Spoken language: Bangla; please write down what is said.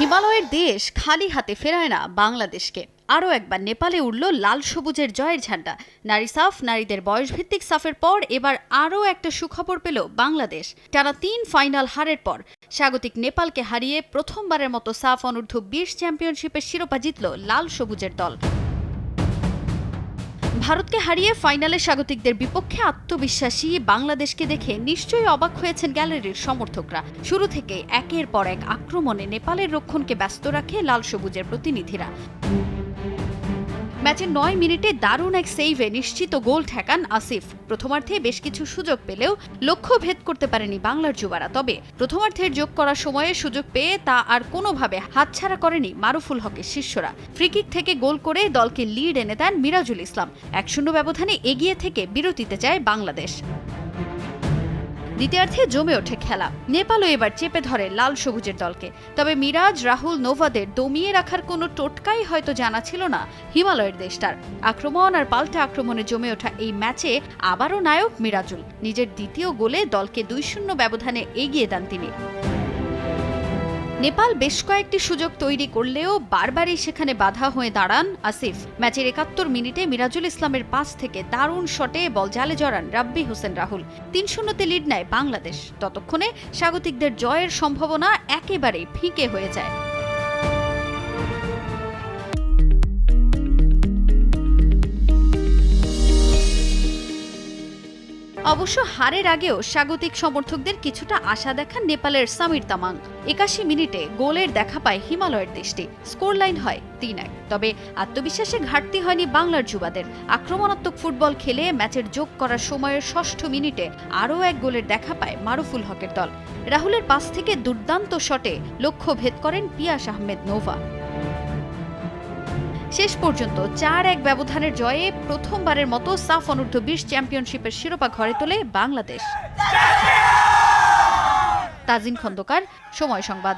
হিমালয়ের দেশ খালি হাতে ফেরায় না বাংলাদেশকে। আরও একবার নেপালে উঠল লাল সবুজের জয়ের ঝান্ডা। নারী সাফ, নারীদের বয়সভিত্তিক সাফের পর এবার আরও একটা সুখবর পেল বাংলাদেশ। টানা তিন ফাইনাল হারের পর স্বাগতিক নেপালকে হারিয়ে প্রথমবারের মতো সাফ অনূর্ধ্ব বিশ চ্যাম্পিয়নশিপের শিরোপা জিতল লাল সবুজের দল। ভারতকে হারিয়ে ফাইনালে স্বাগতিকদের বিপক্ষে আত্মবিশ্বাসী বাংলাদেশকে দেখে নিশ্চয়ই অবাক হয়েছেন গ্যালারির সমর্থকরা। শুরু থেকে একের পর এক আক্রমণে নেপালের রক্ষণকে ব্যস্ত রাখে লাল সবুজের প্রতিনিধিরা। ম্যাচের নয় মিনিটে দারুণ এক সেইভে নিশ্চিত গোল ঠেকান আসিফ। প্রথমার্ধে বেশ কিছু সুযোগ পেলেও লক্ষ্য ভেদ করতে পারেনি বাংলার যুবারা। তবে প্রথমার্ধের যোগ করার সময়ে সুযোগ পেয়ে তা আর কোনোভাবে হাতছাড়া করেনি মারুফুল হকের শিষ্যরা। ফ্রিকিক থেকে গোল করে দলকে লিড এনে দেন মিরাজুল ইসলাম। এক শূন্য ব্যবধানে এগিয়ে থেকে বিরতিতে যায় বাংলাদেশ। দ্বিতীয়ার্ধে জমে ওঠে খেলা। নেপালও এবার চেপে ধরে লাল সবুজের দলকে। তবে মিরাজ, রাহুল, নোভাদের দমিয়ে রাখার কোনো টোটকাই হয়তো জানা ছিল না হিমালয়ের দেশটার। আক্রমণ আর পাল্টা আক্রমণে জমে ওঠা এই ম্যাচে আবারও নায়ক মিরাজুল। নিজের দ্বিতীয় গোলে দলকে দুই শূন্য ব্যবধানে এগিয়ে দেন তিনি। নেপাল বেশ কয়েকটি সুযোগ তৈরি করলেও বারবারই সেখানে বাধা হয়ে দাঁড়ান আসিফ। ম্যাচের একাত্তর মিনিটে মিরাজুল ইসলামের পাস থেকে দারুণ শটে বল জালে জড়ান রাব্বি হোসেন রাহুল। তিন শূন্যতে লিড নেয় বাংলাদেশ। ততক্ষণে স্বাগতিকদের জয়ের সম্ভাবনা একেবারেই ফিকে হয়ে যায়। অবশ্য হারের আগেও স্বাগতিক সমর্থকদের কিছুটা আশা দেখান নেপালের সামির তামাং। একাশি মিনিটে গোলের দেখা পায় হিমালয়ের দেশটি। স্কোর লাইন হয় তিন এক। তবে আত্মবিশ্বাসে ঘাটতি হয়নি বাংলার যুবাদের। আক্রমণাত্মক ফুটবল খেলে ম্যাচের যোগ করার সময়ের ষষ্ঠ মিনিটে আরও এক গোলের দেখা পায় মারুফুল হকের দল। রাহুলের পাশ থেকে দুর্দান্ত শটে লক্ষ্য ভেদ করেন পিয়াস আহমেদ নোভা। শেষ পর্যন্ত চার এক ব্যবধানের জয়ে প্রথমবারের মতো সাফ অনূর্ধ্ব বিশ চ্যাম্পিয়নশিপের শিরোপা ঘরে তোলে বাংলাদেশ। তাজিন খন্দকার, সময় সংবাদ।